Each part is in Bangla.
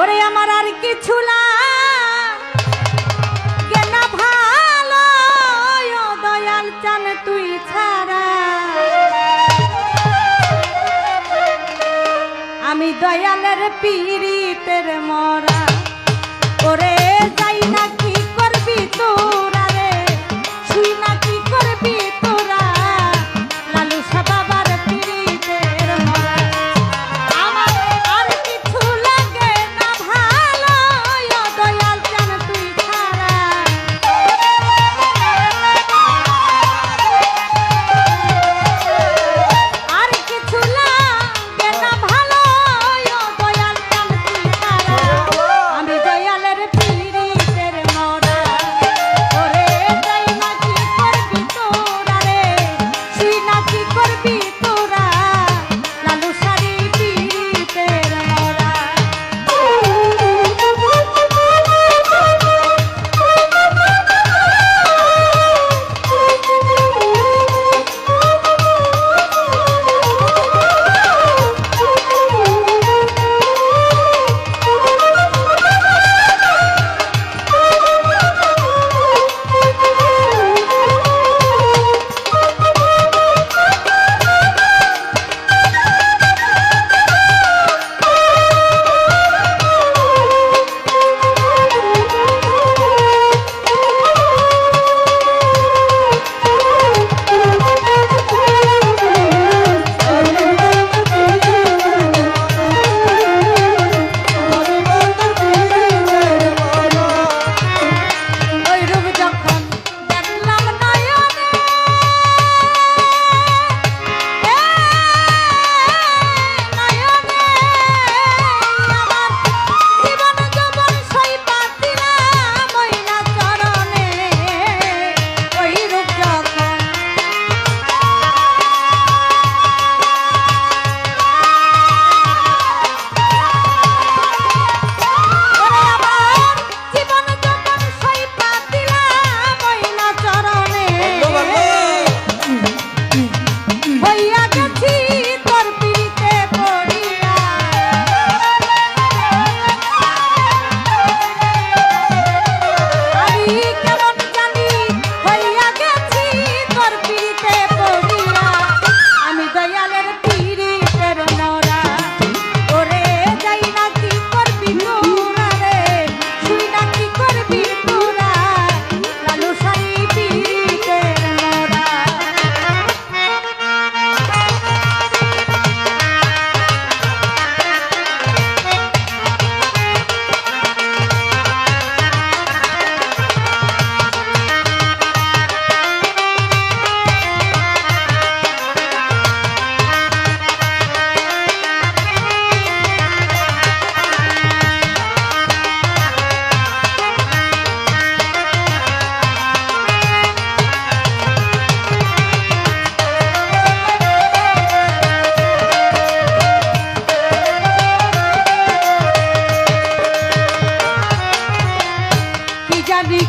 ওরে আমার আর কিছু না। ভালো দয়াল চান তুই ছাড়া। আমি দয়ালের পিড়িতের মরা। ওরে যাই না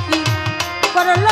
কি করল